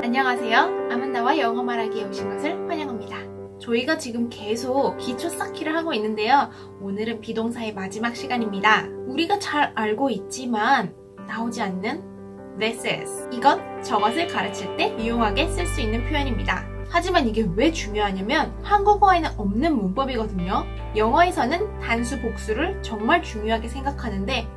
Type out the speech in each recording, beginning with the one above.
안녕하세요. 아만다와 영어 말하기에 오신 것을 환영합니다. 저희가 지금 계속 기초 쌓기를 하고 있는데요. 오늘은 비동사의 마지막 시간입니다. 우리가 잘 알고 있지만 나오지 않는 this is 이것, 저것을 가르칠 때 유용하게 쓸 수 있는 표현입니다. 하지만 이게 왜 중요하냐면 한국어에는 없는 문법이거든요. 영어에서는 단수 복수를 정말 중요하게 생각하는데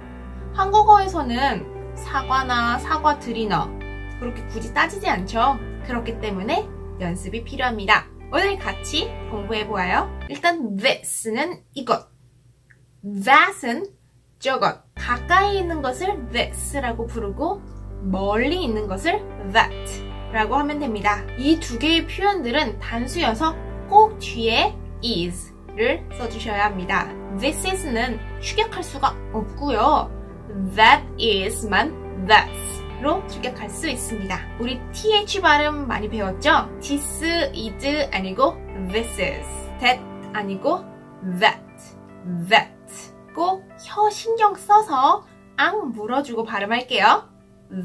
한국어에서는 사과나 사과들이나 그렇게 굳이 따지지 않죠. 그렇기 때문에 연습이 필요합니다. 오늘 같이 공부해보아요. 일단 this는 이것, that은 저것, 가까이 있는 것을 this라고 부르고 멀리 있는 것을 that 라고 하면 됩니다. 이 두 개의 표현들은 단수여서 꼭 뒤에 is를 써주셔야 합니다. this is는 축약할 수가 없고요. that is만 that's 로 축약할 수 있습니다. 우리 th 발음 많이 배웠죠? this is 아니고 this is that 아니고 that that 꼭 혀 신경 써서 앙 물어주고 발음할게요.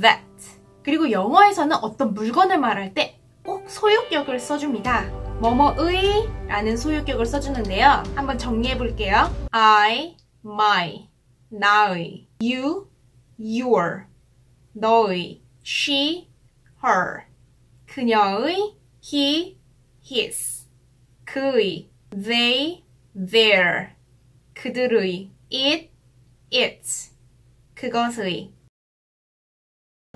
that 그리고 영어에서는 어떤 물건을 말할 때 꼭 소유격을 써줍니다. 뭐뭐의 라는 소유격을 써주는데요. 한번 정리해 볼게요. I, my, 나의, you, your 너의, she, her, 그녀의, he, his, 그의, they, their, 그들의, it, its, 그것의.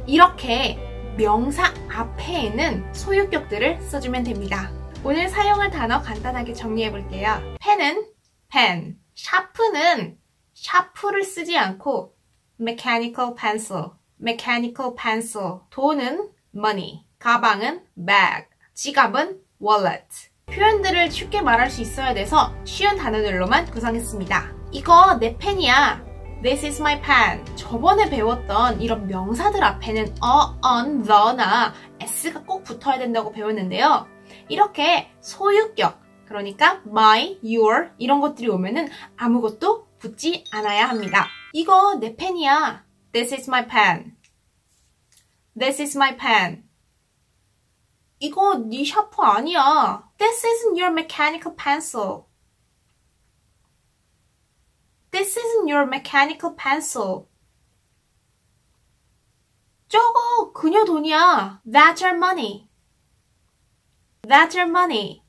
이렇게 명사 앞에는 소유격들을 써주면 됩니다. 오늘 사용할 단어 간단하게 정리해 볼게요. 펜은 펜, 샤프는 샤프를 쓰지 않고 mechanical pencil, mechanical pencil, 돈은 money, 가방은 bag, 지갑은 wallet. 표현들을 쉽게 말할 수 있어야 돼서 쉬운 단어들로만 구성했습니다. 이거 내 펜이야. This is my pen. 저번에 배웠던 이런 명사들 앞에는 a, on, the나 s가 꼭 붙어야 된다고 배웠는데요. 이렇게 소유격, 그러니까 my, your 이런 것들이 오면은 아무것도 붙지 않아야 합니다. 이거 내 펜이야. This is my pen. This is my pen. 이거 네 샤프 아니야. This isn't your mechanical pencil. This isn't your mechanical pencil. 저거 그녀 돈이야. That's your money. That's your money.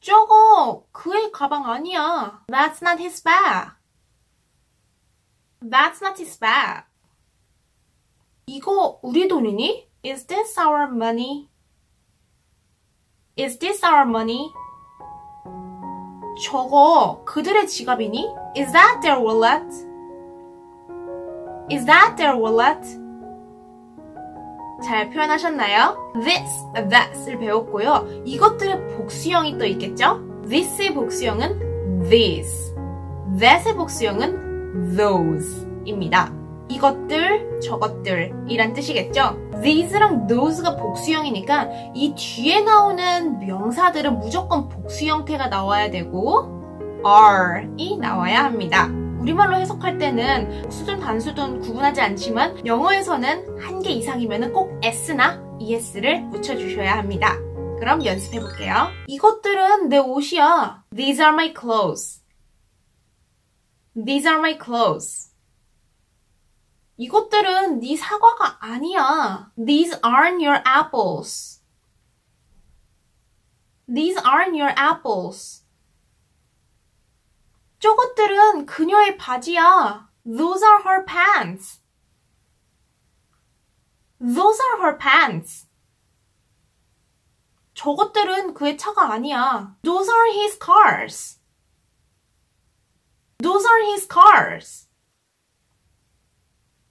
저거 그의 가방 아니야. That's not his bag. That's not his bag. 이거 우리 돈이니? Is this our money? Is this our money? 저거 그들의 지갑이니? Is that their wallet? Is that their wallet? 잘 표현하셨나요? This, that을 배웠고요. 이것들의 복수형이 또 있겠죠? This의 복수형은 these, that의 복수형은 those입니다. 이것들, 저것들 이란 뜻이겠죠? These랑 those가 복수형이니까 이 뒤에 나오는 명사들은 무조건 복수 형태가 나와야 되고 are이 나와야 합니다. 우리말로 해석할 때는 복수든 단수든 구분하지 않지만 영어에서는 한 개 이상이면 꼭 s나 es를 붙여주셔야 합니다. 그럼 연습해 볼게요. 이것들은 내 옷이야. These are my clothes. These are my clothes. 이것들은 네 사과가 아니야. These aren't your apples. These aren't your apples. 저것들은 그녀의 바지야. Those are her pants. Those are her pants. 저것들은 그의 차가 아니야. Those are his cars. Those are his cars.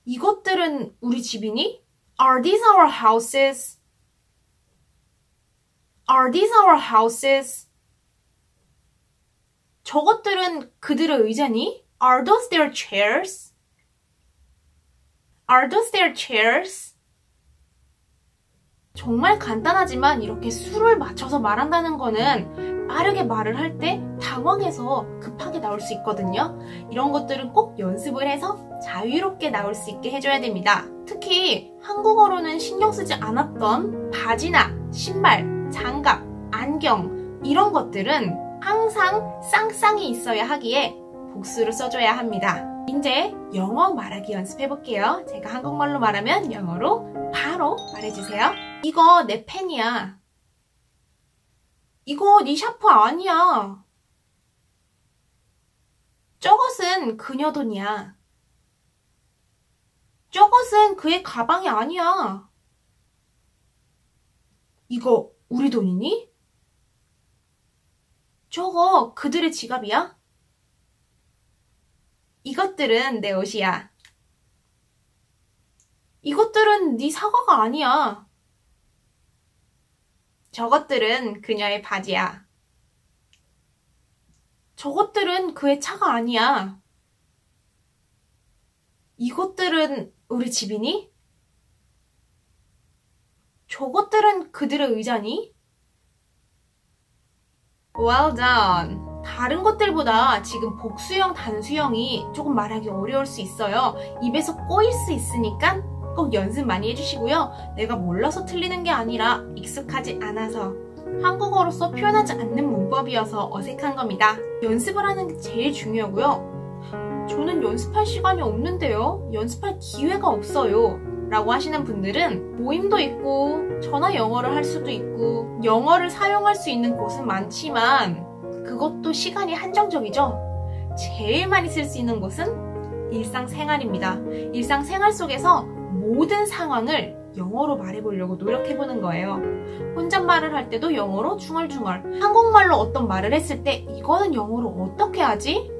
이것들은 우리 집이니? Are these our houses? Are these our houses? 저것들은 그들의 의자니? Are those their chairs? Are those their chairs? 정말 간단하지만 이렇게 수를 맞춰서 말한다는 거는 빠르게 말을 할 때 당황해서 급하게 나올 수 있거든요. 이런 것들은 꼭 연습을 해서 자유롭게 나올 수 있게 해줘야 됩니다. 특히 한국어로는 신경 쓰지 않았던 바지나 신발, 장갑, 안경 이런 것들은 항상 쌍쌍이 있어야 하기에 복수를 써줘야 합니다. 이제 영어 말하기 연습해 볼게요. 제가 한국말로 말하면 영어로 바로 말해주세요. 이거 내 펜이야. 이거 네 샤프 아니야. 저것은 그녀 돈이야. 저것은 그의 가방이 아니야. 이거 우리 돈이니? 저거 그들의 지갑이야? 이것들은 내 옷이야. 이것들은 네 사과가 아니야. 저것들은 그녀의 바지야. 저것들은 그의 차가 아니야. 이것들은 우리 집이니? 저것들은 그들의 의자니? Well done. 다른 것들보다 지금 복수형, 단수형이 조금 말하기 어려울 수 있어요. 입에서 꼬일 수 있으니까 꼭 연습 많이 해주시고요. 내가 몰라서 틀리는 게 아니라 익숙하지 않아서 한국어로서 표현하지 않는 문법이어서 어색한 겁니다. 연습을 하는 게 제일 중요하고요. 저는 연습할 시간이 없는데요. 연습할 기회가 없어요. 라고 하시는 분들은 모임도 있고 전화 영어를 할 수도 있고 영어를 사용할 수 있는 곳은 많지만 그것도 시간이 한정적이죠. 제일 많이 쓸 수 있는 곳은 일상생활입니다. 일상생활 속에서 모든 상황을 영어로 말해보려고 노력해보는 거예요. 혼잣말을 할 때도 영어로 중얼중얼. 한국말로 어떤 말을 했을 때 이거는 영어로 어떻게 하지?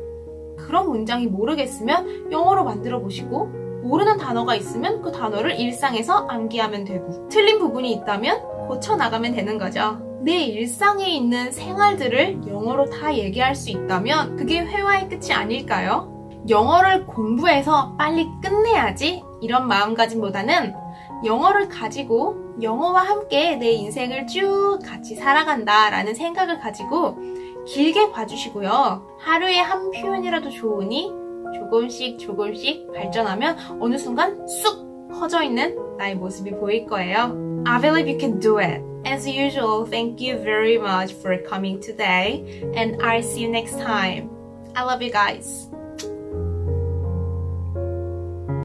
그런 문장이 모르겠으면 영어로 만들어 보시고 모르는 단어가 있으면 그 단어를 일상에서 암기하면 되고 틀린 부분이 있다면 고쳐나가면 되는 거죠. 내 일상에 있는 생활들을 영어로 다 얘기할 수 있다면 그게 회화의 끝이 아닐까요? 영어를 공부해서 빨리 끝내야지 이런 마음가짐보다는 영어를 가지고 영어와 함께 내 인생을 쭉 같이 살아간다 라는 생각을 가지고 길게 봐주시고요. 하루에 한 표현이라도 좋으니 조금씩 조금씩 발전하면 어느 순간 쑥 커져 있는 나의 모습이 보일 거예요. I believe you can do it. As usual, thank you very much for coming today and I'll see you next time. I love you guys.